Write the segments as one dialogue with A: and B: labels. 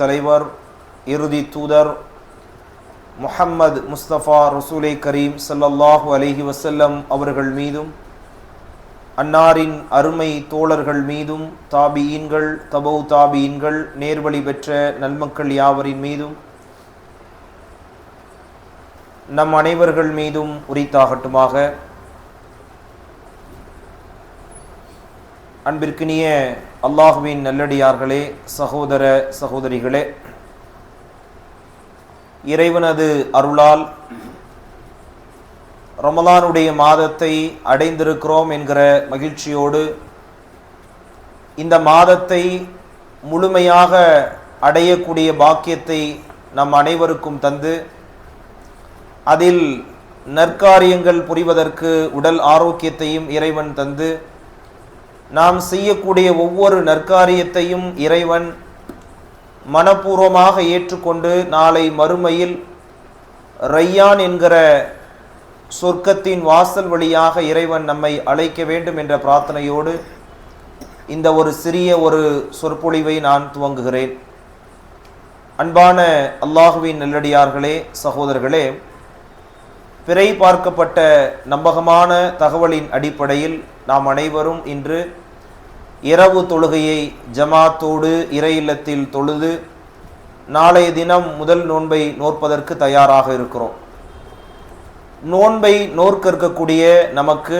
A: தலைவர் இறுதி தூதர் முஹம்மது முஸ்தபா ரசூலை கரீம் சல்லல்லாஹு அலஹி வசல்லம் அவர்கள் மீதும் அன்னாரின் அருமை தோழர்கள் மீதும் தாபியீன்கள் தபௌ தாபியீன்கள் நேர்வழி பெற்ற நன்மக்கள் யாவரின் மீதும் நம் அனைவர்கள் மீதும் உரித்தாகட்டுமாக. அன்பிற்கினிய அல்லாஹுவின் நல்லடியார்களே சகோதர சகோதரிகளே இறைவனது அருளால் ரமலானுடைய மாதத்தை அடைந்திருக்கிறோம் என்கிற மகிழ்ச்சியோடு இந்த மாதத்தை முழுமையாக அடையக்கூடிய பாக்கியத்தை நம் அனைவருக்கும் தந்து அதில் நற்காரியங்கள் புரிவதற்கு உடல் ஆரோக்கியத்தையும் இறைவன் தந்து நாம் செய்யக்கூடிய ஒவ்வொரு நற்காரியத்தையும் இறைவன் மனப்பூர்வமாக ஏற்றுக்கொண்டு நாளை மறுமையில் ரையான் என்கிற சொர்க்கத்தின் வாசல் வழியாக இறைவன் நம்மை அழைக்க வேண்டும் என்ற பிரார்த்தனையோடு இந்த ஒரு சிறிய ஒரு சொற்பொழிவை நான் துவங்குகிறேன். அன்பான அல்லாஹுவின் நெல்லடியார்களே சகோதரர்களே பிறை பார்க்கப்பட்ட நம்பகமான தகவலின் அடிப்படையில் நாம் அனைவரும் இன்று இரவு தொழுகையை ஜமாத்தோடு இறை இல்லத்தில் தொழுது நாளைய தினம் முதல் நோன்பை நோற்பதற்கு தயாராக இருக்கிறோம். நோன்பை நோற்க இருக்கக்கூடிய நமக்கு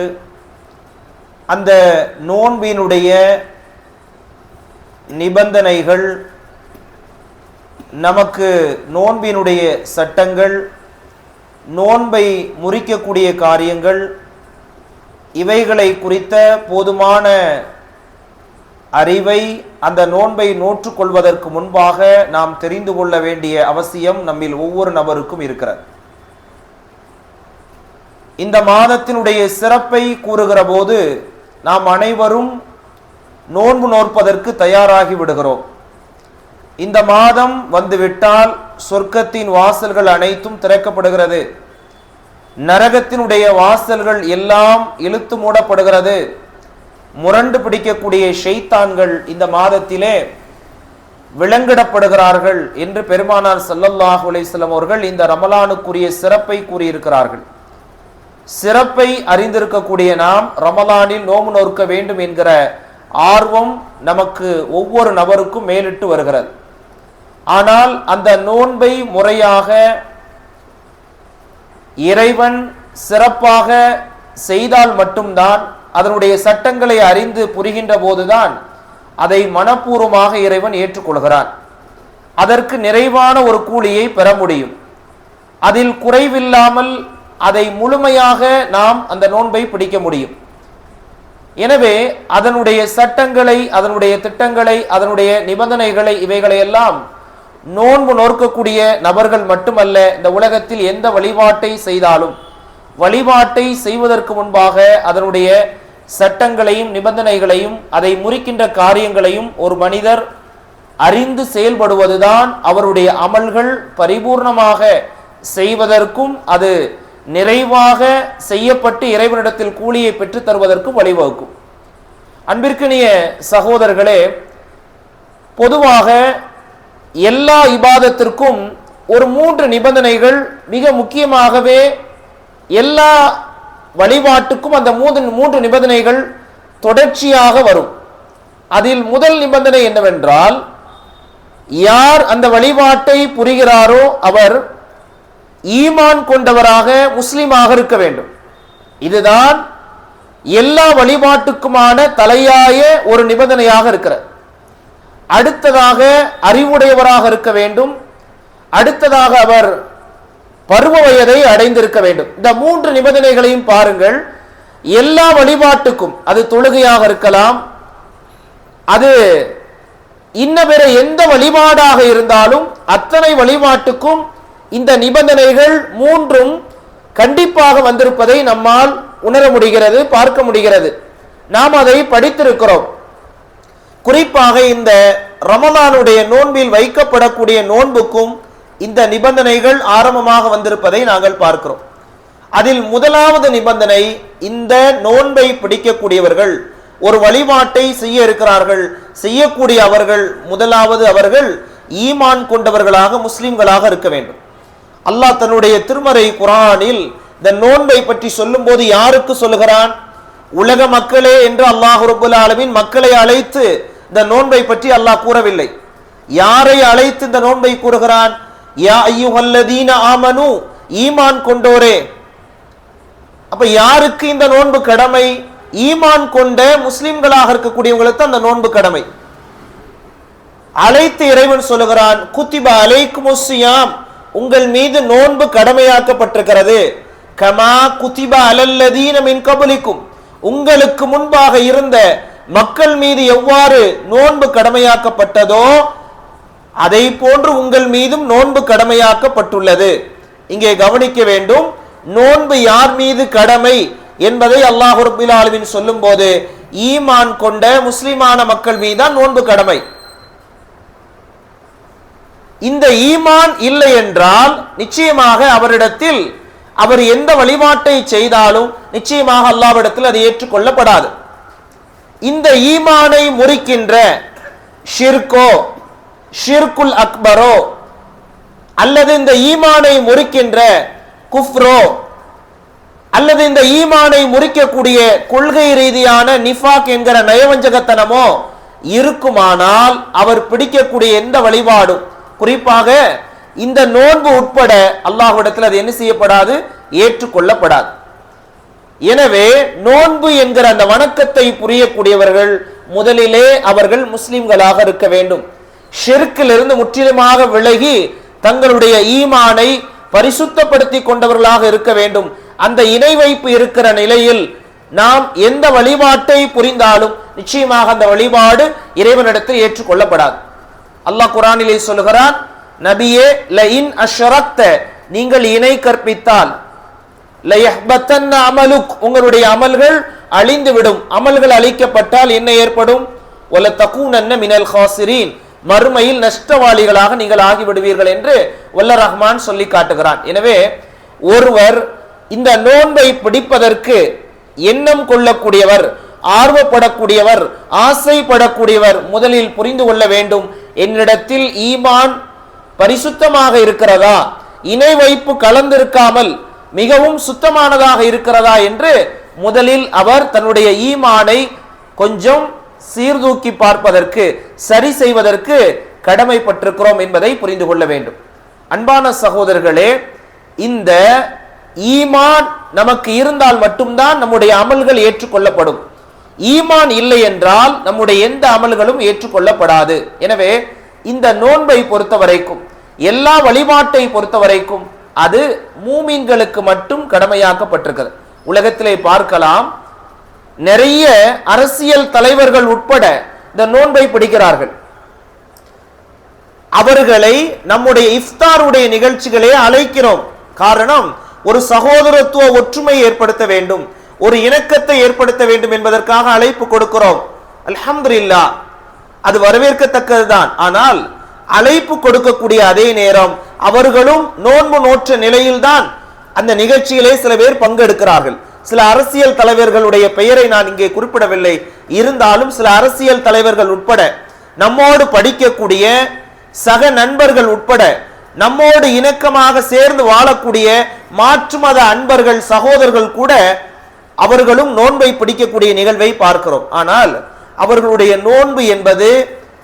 A: அந்த நோன்பினுடைய நிபந்தனைகள் நமக்கு நோன்பினுடைய சட்டங்கள் நோன்பை முறிக்கக்கூடிய காரியங்கள் இவைகளை குறித்த போதுமான அறிவை அந்த நோன்பை நோற்றுக்கொள்வதற்கு முன்பாக நாம் தெரிந்து கொள்ள வேண்டிய அவசியம் நம்மில் ஒவ்வொரு நபருக்கும் இருக்கிறது. இந்த மாதத்தினுடைய சிறப்பை கூறுகிற போது நாம் அனைவரும் நோன்பு நோற்பதற்கு தயாராகி விடுகிறோம். இந்த மாதம் வந்துவிட்டால் சொர்க்கத்தின் வாசல்கள் அனைத்தும் திறக்கப்படுகிறது. நரகத்தினுடைய வாசல்கள் எல்லாம் இழுத்து மூடப்படுகிறது. முரண்டு பிடிக்கக்கூடிய ஷெய்தான்கள் இந்த மாதத்திலே விலங்கிடப்படுகிறார்கள் என்று பெருமானார் சல்லல்லாஹு அலைஹிஸ்ஸலாம் அவர்கள் இந்த ரமலானுக்குரிய சிறப்பை கூறியிருக்கிறார்கள். சிறப்பை அறிந்திருக்கக்கூடிய நாம் ரமலானில் நோம்பு நோக்க வேண்டும் என்கிற ஆர்வம் நமக்கு ஒவ்வொரு நபருக்கும் மேலிட்டு வருகிறது. ஆனால் அந்த நோன்பை முறையாக இறைவன் சிறப்பாக செய்தால் மட்டும்தான் அதனுடைய சட்டங்களை அறிந்து புரிகின்ற போதுதான் அதை மனப்பூர்வமாக இறைவன் ஏற்றுக்கொள்கிறான். அதற்கு நிறைவான ஒரு கூலியை பெற முடியும். அதில் குறைவில்லாமல் அதை முழுமையாக நாம் அந்த நோன்பை பிடிக்க முடியும். எனவே அதனுடைய சட்டங்களை அதனுடைய திட்டங்களை அதனுடைய நிபந்தனைகளை இவைகளை எல்லாம் நோன்பு நோற்கக்கூடிய நபர்கள் மட்டுமல்ல இந்த உலகத்தில் எந்த வழிபாட்டை செய்தாலும் வழிபாட்டை செய்வதற்கு முன்பாக அதனுடைய சட்டங்களையும் நிபந்தனைகளையும் அதை முறிக்கின்ற காரியங்களையும் ஒரு மனிதர் அறிந்து செயல்படுவதுதான் அவருடைய அமல்கள். பரிபூர்ணமாக செய்வதற்கும் அது நிறைவாக செய்யப்பட்டு இறைவனிடத்தில் கூலியை பெற்று தருவதற்கும் வழிவகுக்கும். அன்பிற்கினிய சகோதரர்களே பொதுவாக எல்லா இபாதத்திற்கும் ஒரு மூன்று நிபந்தனைகள் மிக முக்கியமாகவே எல்லா வழிபாட்டுக்கும் அந்த மூன்று மூன்று நிபந்தனைகள் தொடர்ச்சியாக வரும். அதில் முதல் நிபந்தனை என்னவென்றால் யார் அந்த வழிபாட்டை புரிகிறாரோ அவர் ஈமான் கொண்டவராக முஸ்லீமாக இருக்க வேண்டும். இதுதான் எல்லா வழிபாட்டுக்குமான தலையாய ஒரு நிபந்தனையாக இருக்கிறது. அடுத்ததாக அறிவுடையவராக இருக்க வேண்டும். அடுத்ததாக அவர் பருவ வயதை அடைந்திருக்க வேண்டும். இந்த மூன்று நிபந்தனைகளையும் பாருங்கள். எல்லா வழிபாட்டுக்கும் அது தொழுகையாக இருக்கலாம். அது இன்ன பிற எந்த வழிபாடாக இருந்தாலும் அத்தனை வழிபாட்டுக்கும் இந்த நிபந்தனைகள் மூன்றும் கண்டிப்பாக வந்திருப்பதை நம்மால் உணர முடிகிறது பார்க்க முடிகிறது. நாம் அதை படித்திருக்கிறோம். குறிப்பாக இந்த ரமலானுடைய நோன்பில் வைக்கப்படக்கூடிய நோன்புக்கும் இந்த நிபந்தனைகள் ஆரம்பமாக வந்திருப்பதை நாங்கள் பார்க்கிறோம். அதில் முதலாவது நிபந்தனை இந்த நோன்பை பிடிக்கக்கூடியவர்கள் ஒரு வழிபாட்டை செய்ய இருக்கிறார்கள் செய்யக்கூடிய அவர்கள் முதலாவது அவர்கள் ஈமான் கொண்டவர்களாக முஸ்லிம்களாக இருக்க வேண்டும். அல்லாஹ் தன்னுடைய திருமறை குரானில் இந்த நோன்பை பற்றி சொல்லும்போது யாருக்கு சொல்லுகிறான்? உலக மக்களே என்று அல்லாஹ் ரபுல் ஆலமின் மக்களை அழைத்து இந்த நோன்பை பற்றி அல்லாஹ் கூறவில்லை. யாரை அழைத்து இந்த நோன்பை கூறுகிறான்? யா ஐயுஹல்லதீன ஆமனு ஈமான் கொண்டோரே. அப்ப யாருக்கு இந்த நோன்பு கடமை? ஈமான் கொண்ட முஸ்லிம்களாக இருக்கக்கூடியவங்களுக்கு அந்த நோன்பு கடமை. அழைத்து இறைவன் சொல்லுகிறான் குத்திபா அலைக்கும் உங்கள் மீது நோன்பு கடமையாக்கப்பட்டிருக்கிறது. கமா குத்திபா அலல்லதீன மின் கபலிக்கும். உங்களுக்கு முன்பாக இருந்த மக்கள் மீது எவ்வாறு நோன்பு கடமையாக்கப்பட்டதோ அதை போன்று உங்கள் மீதும் நோன்பு கடமையாக்கப்பட்டுள்ளது. இங்கே கவனிக்க வேண்டும் நோன்பு யார் மீது கடமை என்பதை அல்லாஹ் ரபில் ஆலமின் சொல்லும் போது ஈமான் கொண்ட முஸ்லிமான மக்கள் மீதான் நோன்பு கடமை. இந்த ஈமான் இல்லை என்றால் நிச்சயமாக அவரிடத்தில் அவர் எந்த வழிபாட்டை செய்தாலும் நிச்சயமாக அல்லாவிடத்தில் அது ஏற்றுக்கொள்ளப்படாது. இந்த ஈமானை முறிக்கின்ற ஷிர்கோ ஷிர்குல் அக்பரோ அல்லது இந்த ஈமானை முறிக்கின்ற குஃப்ரோ அல்லது இந்த ஈமானை முறிக்கக்கூடிய கொள்கை ரீதியான நிஃபாக் என்கிற நயவஞ்சகத்தனமோ இருக்குமானால் அவர் பிடிக்கக்கூடிய எந்த வழிபாடும் குறிப்பாக இந்த நோன்பு உட்பட அல்லாஹ்விடத்தில் அது என்ன செய்யப்படாது? ஏற்றுக்கொள்ளப்படாது. எனவே நோன்பு என்கிற அந்த வணக்கத்தை புரியக்கூடியவர்கள் முதலிலே அவர்கள் முஸ்லிம்களாக இருக்க வேண்டும். ஷெருக்கிலிருந்து முற்றிலுமாக விலகி தங்களுடைய ஈமானை பரிசுத்தப்படுத்தி கொண்டவர்களாக இருக்க வேண்டும். அந்த இணை வைப்பு இருக்கிற நிலையில் நாம் எந்த வழிபாட்டை புரிந்தாலும் நிச்சயமாக அந்த வழிபாடு இறைவனிடத்தில் ஏற்றுக்கொள்ளப்படாது. அல்லாஹ் குரானிலே சொல்லுகிறான் நபியே ல இன் அஷ்ரக்த. நீங்கள் இணை கற்பித்தால் அமலுக். உங்களுடைய அமல்கள் அழிந்துவிடும். அமல்கள் அழிக்கப்பட்டால் என்ன ஏற்படும்? ஒல தகூனன்ன மினல் ஹாசிரீன். மறுமையில் நஷ்டவாளிகளாக நீங்கள் ஆகிவிடுவீர்கள் என்று வல்ல ரஹ்மான் சொல்லி காட்டுகிறான். எனவே ஒருவர் இந்த நோன்பை பிடிப்பதற்கு எண்ணம் கொள்ளக்கூடியவர் ஆர்வப்படக்கூடியவர் ஆசைப்படக்கூடியவர் முதலில் புரிந்து கொள்ள வேண்டும். என்னிடத்தில் ஈமான் பரிசுத்தமாக இருக்கிறதா? இணை வைப்பு கலந்திருக்காமல் மிகவும் சுத்தமானதாக இருக்கிறதா என்று முதலில் அவர் தன்னுடைய ஈமானை கொஞ்சம் சீர்தூக்கி பார்ப்பதற்கு சரி செய்வதற்கு கடமைப்பட்டிருக்கிறோம் என்பதை புரிந்து கொள்ள வேண்டும். அன்பான சகோதரர்களே இந்த ஈமான் நமக்கு இருந்தால் மட்டும்தான் நம்முடைய அமல்கள் ஏற்றுக்கொள்ளப்படும். ஈமான் இல்லை என்றால் நம்முடைய எந்த அமல்களும் ஏற்றுக்கொள்ளப்படாது. எனவே இந்த நோன்பை பொறுத்த வரைக்கும் எல்லா வழிபாட்டை பொறுத்த வரைக்கும் அது மூமின்களுக்கு மட்டும் கடமையாக்கப்பட்டிருக்கிறது. உலகத்திலே பார்க்கலாம் நிறைய அரசியல் தலைவர்கள் உட்பட இந்த நோன்பை பிடிக்கிறார்கள். அவர்களை நம்முடைய இஃப்தாருடைய நிகழ்ச்சிகளே அழைக்கிறோம். காரணம் ஒரு சகோதரத்துவ ஒற்றுமை ஏற்படுத்த வேண்டும் ஒரு இணக்கத்தை ஏற்படுத்த வேண்டும் என்பதற்காக அழைப்பு கொடுக்கிறோம். அல்ஹம்துலில்லா அது வரவேற்கத்தக்கதுதான். ஆனால் அழைப்பு கொடுக்கக்கூடிய அதே நேரம் அவர்களும் நோன்பு நோற்ற நிலையில்தான் அந்த நிகழ்ச்சியிலே சில பேர் பங்கெடுக்கிறார்கள். சில அரசியல் தலைவர்களுடைய பெயரை நான் இங்கே குறிப்பிடவில்லை. இருந்தாலும் சில அரசியல் தலைவர்கள் உட்பட நம்மோடு படிக்கக்கூடிய சக நண்பர்கள் உட்பட நம்மோடு இணக்கமாக சேர்ந்து வாழக்கூடிய மாற்று மத அன்பர்கள் சகோதரர்கள் கூட அவர்களும் நோன்பை பிடிக்கக்கூடிய நிகழ்வை பார்க்கிறோம். ஆனால் அவர்களுடைய நோன்பு என்பது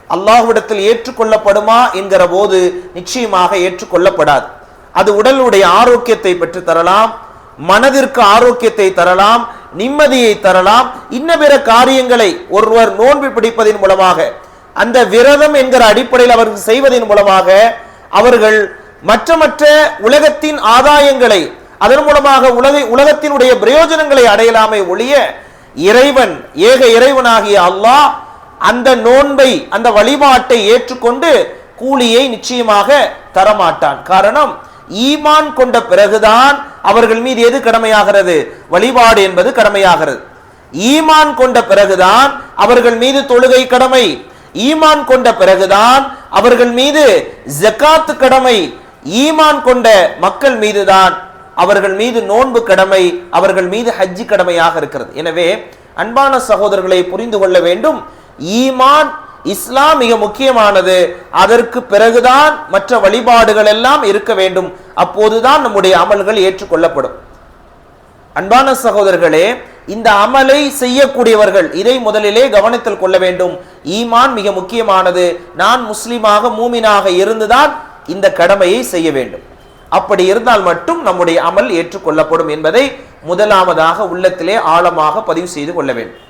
A: அல்லாஹ்விடத்தில் ஏற்றுக்கொள்ளப்படுமா என்கிற போது நிச்சயமாக ஏற்றுக்கொள்ளப்படாது. அது உடலுடைய ஆரோக்கியத்தை பெற்று தரலாம் மனதிற்கு ஆரோக்கியத்தை தரலாம் நிம்மதியை தரலாம் இன்ன பிற காரியங்களை ஒருவர் நோன்பு பிடிப்பதன் மூலமாக அந்த விரதம் என்கிற அடிப்படையில் அவர்கள் செய்வதன் மூலமாக அவர்கள் மற்ற மற்ற உலகத்தின் ஆதாயங்களை அதன் மூலமாக உலக உலகத்தினுடைய பிரயோஜனங்களை அடையலாமே ஒழிய இறைவன் ஏக இறைவனாகிய அல்லாஹ் அந்த நோன்பை அந்த வழிபாட்டை ஏற்றுக்கொண்டு கூலியை நிச்சயமாக தரமாட்டான். காரணம் ஈமான் கொண்ட பிறகுதான் அவர்கள் மீது எது கடமையாகிறது? வழிபாடு என்பது கடமையாகிறது. ஈமான் கொண்ட பிறகுதான் அவர்கள் மீது தொழுகை கடமை. ஈமான் கொண்ட பிறகுதான் அவர்கள் மீது ஜக்காத்து கடமை. ஈமான் கொண்ட மக்கள் மீதுதான் அவர்கள் மீது நோன்பு கடமை அவர்கள் மீது ஹஜ்ஜி கடமையாக இருக்கிறது. எனவே அன்பான சகோதரர்களை புரிந்து கொள்ள வேண்டும். ஈமான் இஸ்லாம் மிக முக்கியமானது. அதற்கு பிறகுதான் மற்ற வழிபாடுகள் எல்லாம் இருக்க வேண்டும். அப்போதுதான் நம்முடைய அமல்கள் ஏற்றுக்கொள்ளப்படும். அன்பான சகோதரர்களே இந்த அமலை செய்யக்கூடியவர்கள் இதை முதலிலே கவனத்தில் கொள்ள வேண்டும். ஈமான் மிக முக்கியமானது. நான் முஸ்லீமாக மூமினாக இருந்துதான் இந்த கடமையை செய்ய வேண்டும். அப்படி இருந்தால் மட்டும் நம்முடைய அமல் ஏற்றுக்கொள்ளப்படும் என்பதை முதலாவதாக உள்ளத்திலே ஆழமாக பதிவு செய்து கொள்ள வேண்டும்.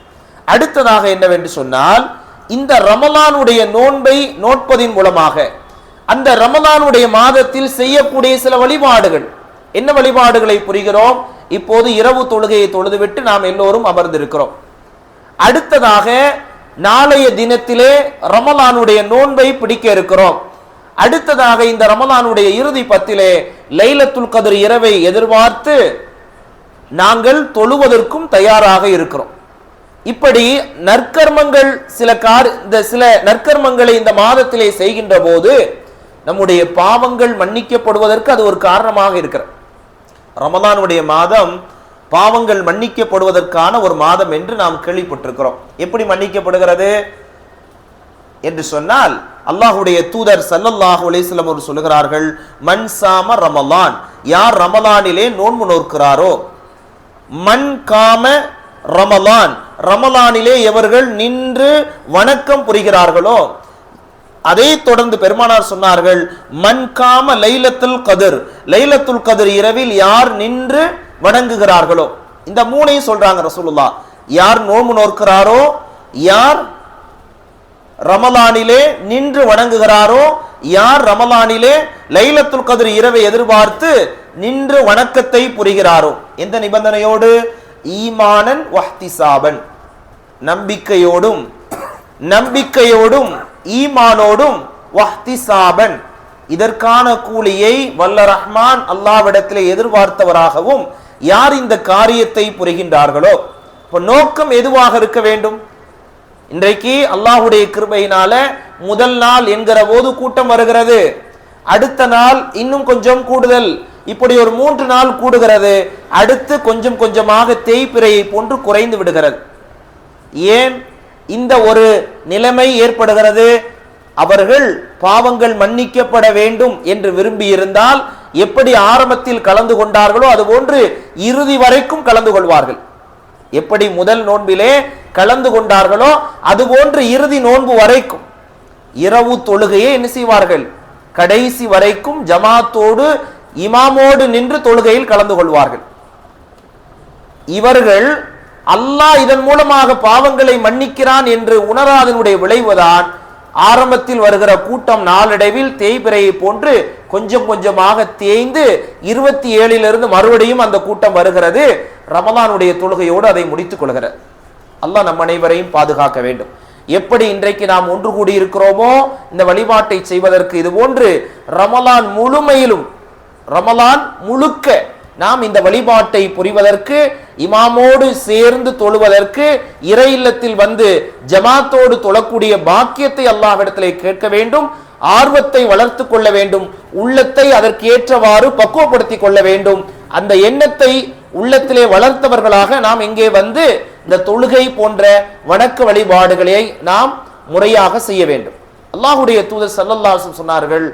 A: அடுத்ததாக என்னவென்று சொன்னால் இந்த ரமலானுடைய நோன்பை நோட்பதின் மூலமாக அந்த ரமலானுடைய மாதத்தில் செய்யக்கூடிய சில வழிபாடுகள். என்ன வழிபாடுகளை புரிகிறோம்? இப்போது இரவு தொழுகையை தொழுதுவிட்டு நாம் எல்லோரும் அமர்ந்திருக்கிறோம். அடுத்ததாக நாளைய தினத்திலே ரமலானுடைய நோன்பை பிடிக்க இருக்கிறோம். அடுத்ததாக இந்த ரமலானுடைய இறுதி பத்திலே லைலத்துல் கதிர் இரவை எதிர்பார்த்து நாங்கள் தொழுவதற்கும் தயாராக இருக்கிறோம். இப்படி நற்கர்மங்கள் சில கார் இந்த சில நற்கர்மங்களை இந்த மாதத்திலே செய்கின்ற போது நம்முடைய பாவங்கள் மன்னிக்கப்படுவதற்கு அது ஒரு காரணமாக இருக்கிறது. ரமதானுடைய மாதம் பாவங்கள் மன்னிக்கப்படுவதற்கான ஒரு மாதம் என்று நாம் கேள்விப்பட்டிருக்கிறோம். எப்படி மன்னிக்கப்படுகிறது? என்று சொன்னால் அல்லாஹுடைய தூதர் சல்லல்லாஹு அலிஸ்லம் ஒரு சொல்லுகிறார்கள் மன் சாம ரமலான். யார் ரமலானிலே நோன்பு நோக்கிறாரோ மண் காம ரமலான். ரமலானிலே எவர்கள் நின்று வணக்கம் புரிகிறார்களோ அதை தொடர்ந்து பெருமானார் சொன்னார்கள் மன்காம லைலத்துல் கதிர். லைலத்துல் கதிர் இரவில் யார் நின்று வணங்குகிறார்களோ இந்த மூணையும் சொல்றாங்க ரசூலுல்லா யார் நோன்பு நோக்கிறாரோ யார் ரமலானிலே நின்று வணங்குகிறாரோ யார் ரமலானிலே லைலத்துல் கதிர் இரவை எதிர்பார்த்து நின்று வணக்கத்தை புரிகிறாரோ எந்த நிபந்தனையோடு? ஈமானன் வஹ்திசாபன். நம்பிக்கையோடும் நம்பிக்கையோடும் ஈமானோடும் வஹ்தி சாபன் இதற்கான கூலியை வல்ல ரஹ்மான் அல்லாவிடத்திலே எதிர்பார்த்தவராகவும் யார் இந்த காரியத்தை புரிகின்றார்களோ? இப்போ நோக்கம் எதுவாக இருக்க வேண்டும்? இன்றைக்கு அல்லாஹுடைய கிருபையினால முதல் நாள் என்கிற போது கூட்டம் வருகிறது. அடுத்த நாள் இன்னும் கொஞ்சம் கூடுதல். இப்படி ஒரு மூன்று நாள் கூடுகிறது. அடுத்து கொஞ்சம் கொஞ்சமாக தேய்பிரையை போன்று குறைந்து விடுகிறது. ஏன் இந்த ஒரு நிலைமை ஏற்படுகிறது? அவர்கள் பாவங்கள் மன்னிக்கப்பட வேண்டும் என்று விரும்பியிருந்தால் எப்படி ஆரம்பத்தில் கலந்து கொண்டார்களோ அதுபோன்று இறுதி வரைக்கும் கலந்து கொள்வார்கள். எப்படி முதல் நோன்பிலே கலந்து கொண்டார்களோ அதுபோன்று இறுதி நோன்பு வரைக்கும். இரவு தொழுகையை என்ன செய்வார்கள்? கடைசி வரைக்கும் ஜமாத்தோடு இமாமோடு நின்று தொழுகையில் கலந்து கொள்வார்கள். இவர்கள் அல்லாஹ் இதன் மூலமாக பாவங்களை மன்னிக்கிறான் என்று உணராதனுடைய விளைவுதான் ஆரம்பத்தில் வருகிற கூட்டம் நாளடைவில் தேய்பிரையை போன்று கொஞ்சம் கொஞ்சமாக தேய்ந்து இருபத்தி ஏழிலிருந்து மறுபடியும் அந்த கூட்டம் வருகிறது. ரமலானுடைய தொழுகையோடு அதை முடித்துக் கொள்கிறது. அல்லாஹ் நம் அனைவரையும் பாதுகாக்க வேண்டும். எப்படி இன்றைக்கு நாம் ஒன்று கூடி இருக்கிறோமோ இந்த வழிபாட்டை செய்வதற்கு இது போன்று ரமலான் முழுமையிலும் ரமலான் முழுக்க நாம் இந்த வழிபாட்டை புரிவதற்கு இமாமோடு சேர்ந்து தொழுவதற்கு இறை இல்லத்தில் வந்து ஜமாத்தோடு தொழக்கூடிய பாக்கியத்தை அல்லாவிடத்திலே கேட்க வேண்டும் ஆர்வத்தை வளர்த்து கொள்ள வேண்டும் உள்ளத்தை அதற்கேற்றவாறு பக்குவப்படுத்திக் கொள்ள வேண்டும். அந்த எண்ணத்தை உள்ளத்திலே வளர்த்தவர்களாக நாம் இங்கே வந்து இந்த தொழுகை போன்ற வணக்க வழிபாடுகளை நாம் முறையாக செய்ய வேண்டும். அல்லாஹுடைய தூதர் சல்லல்லாஹு சொன்னார்கள்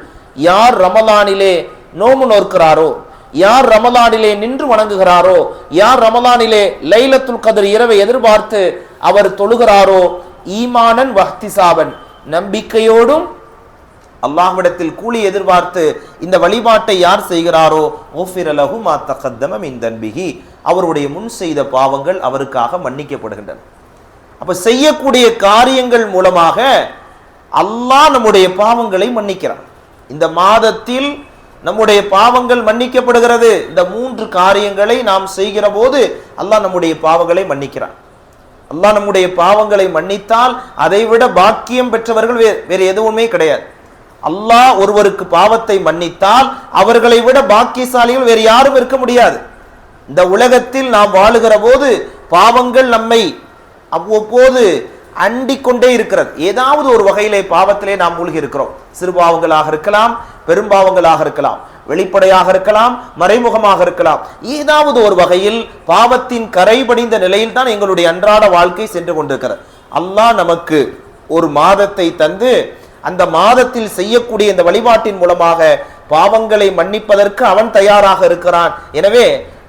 A: யார் ரமலானிலே நோம்பு நோக்கிறாரோ யார் ரமலானிலே நின்று வணங்குகிறாரோ யார் ரமலானிலே லைலத்துல் கதிர் இரவை எதிர்பார்த்து அவர் தொழுகிறாரோ ஈமானன் வஹ்திசாபன். நம்பிக்கையோடும் அல்லாஹ்விடத்தில் கூலி எதிர்பார்த்து இந்த வழிபாட்டை யார் செய்கிறாரோ ஓஃபிரலகு மா தகத்தம அவருடைய முன் செய்த பாவங்கள் அவருக்காக மன்னிக்கப்படுகின்றன. அப்ப செய்யக்கூடிய காரியங்கள் மூலமாக அல்லாஹ் நம்முடைய பாவங்களை மன்னிக்கிறான். இந்த மாதத்தில் நம்முடைய பாவங்கள் மன்னிக்கப்படுகிறது. இந்த மூன்று காரியங்களை நாம் செய்கிற போது அல்லாஹ் நம்முடைய பாவங்களை மன்னிக்கிறான். அல்லாஹ் நம்முடைய பாவங்களை மன்னித்தால் அதைவிட பாக்கியம் பெற்றவர்கள் வேறு எதுவுமே கிடையாது. அல்லாஹ் ஒருவருக்கு பாவத்தை மன்னித்தால் அவர்களை விட பாக்கியசாலிகள் வேறு யாரும் இருக்க முடியாது. இந்த உலகத்தில் நாம் வாழுகிற போது பாவங்கள் நம்மை அவ்வப்போது அண்டிக்கொண்டே இருக்கிறது. ஏதாவது ஒரு வகையிலே பாவத்திலே நாம் மூழ்கி இருக்கிறோம். சிறுபாவங்களாக இருக்கலாம் பெரும்பாவங்களாக இருக்கலாம் வெளிப்படையாக இருக்கலாம் மறைமுகமாக இருக்கலாம். ஏதாவது ஒரு வகையில் பாவத்தின் கரை படிந்த நிலையில் தான் எங்களுடைய அன்றாட வாழ்க்கை சென்று கொண்டிருக்கிறது. அல்லாஹ் நமக்கு ஒரு மாதத்தை தந்து அந்த மாதத்தில் செய்யக்கூடிய இந்த வழிபாட்டின் மூலமாக பாவங்களை மன்னிப்பதற்கு அவன் தயாராக இருக்கிறான். எனவே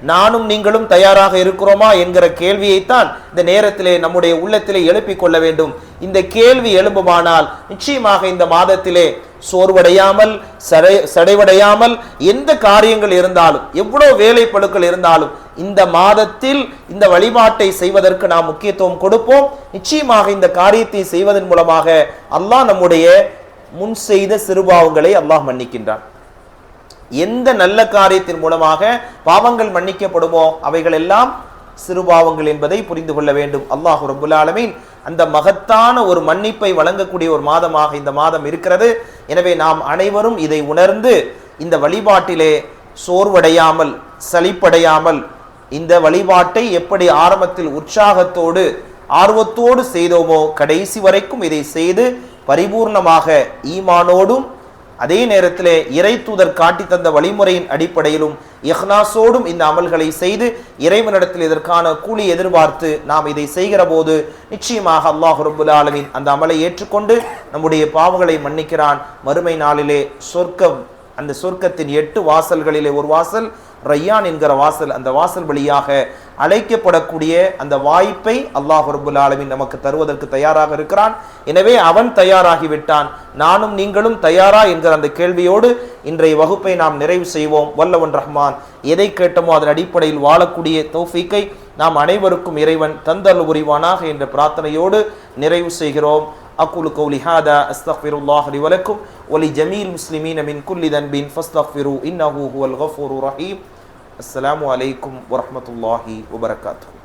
A: நானும் நீங்களும் தயாராக இருக்கிறோமா என்கிற கேள்வியைத்தான் இந்த நேரத்திலே நம்முடைய உள்ளத்திலே எழுப்பிக் கொள்ள வேண்டும். இந்த கேள்வி எழும்புமானால் நிச்சயமாக இந்த மாதத்திலே சோர்வடையாமல் சடை சடைவடையாமல் எந்த காரியங்கள் இருந்தாலும் எவ்வளோ வேலைப்பழுக்கள் இருந்தாலும் இந்த மாதத்தில் இந்த வழிபாட்டை செய்வதற்கு நாம் முக்கியத்துவம் கொடுப்போம். நிச்சயமாக இந்த காரியத்தை செய்வதன் மூலமாக அல்லாஹ் நம்முடைய முன் செய்த சிறுபாவங்களை அல்லாஹ் மன்னிக்கின்றான். எந்த நல்ல காரியத்தின் மூலமாக பாவங்கள் மன்னிக்கப்படுமோ அவைகள் எல்லாம் சிறுபாவங்கள் என்பதை புரிந்து கொள்ள வேண்டும். அல்லாஹு ரபுல்லாலமீன் அந்த மகத்தான ஒரு மன்னிப்பை வழங்கக்கூடிய ஒரு மாதமாக இந்த மாதம் இருக்கிறது. எனவே நாம் அனைவரும் இதை உணர்ந்து இந்த வழிபாட்டிலே சோர்வடையாமல் சலிப்படையாமல் இந்த வழிபாட்டை எப்படி ஆரம்பத்தில் உற்சாகத்தோடு ஆர்வத்தோடு செய்தோமோ கடைசி வரைக்கும் இதை செய்து பரிபூர்ணமாக ஈமானோடும் அதே நேரத்திலே இறை தூதர் காட்டி தந்த வழிமுறையின் அடிப்படையிலும் இஹ்னாசோடும் இந்த அமல்களை செய்து இறைவனிடத்தில் இதற்கான கூலி எதிர்பார்த்து நாம் இதை செய்கிற போது நிச்சயமாக அல்லாஹ் ரபுல் ஆலமின் அந்த அமலை ஏற்றுக்கொண்டு நம்முடைய பாவங்களை மன்னிக்கிறான். மறுமை நாளிலே சொர்க்கம் அந்த சொர்க்கத்தின் எட்டு வாசல்களிலே ஒரு வாசல் ரையான் என்கிற வாசல் அந்த வாசல் வழியாக அழைக்கப்படக்கூடிய அந்த வாய்ப்பை அல்லாஹ் ரபுல் ஆலமின் நமக்கு தருவதற்கு தயாராக இருக்கிறான். எனவே அவன் தயாராகிவிட்டான் நானும் நீங்களும் தயாரா என்கிற அந்த கேள்வியோடு இன்றைய வகுப்பை நாம் நிறைவு செய்வோம். வல்லவன் ரஹ்மான் எதை கேட்டமோ அதன் அடிப்படையில் வாழக்கூடிய தௌஃபீக்கை நாம் அனைவருக்கும் இறைவன் தந்தல் உரிவானாக என்ற பிரார்த்தனையோடு நிறைவு செய்கிறோம். أقول قولي هذا أستغفر الله لي ولكم ولجميع المسلمين من كل ذنب فاستغفروا إنه هو الغفور الرحيم. السلام عليكم ورحمة الله وبركاته.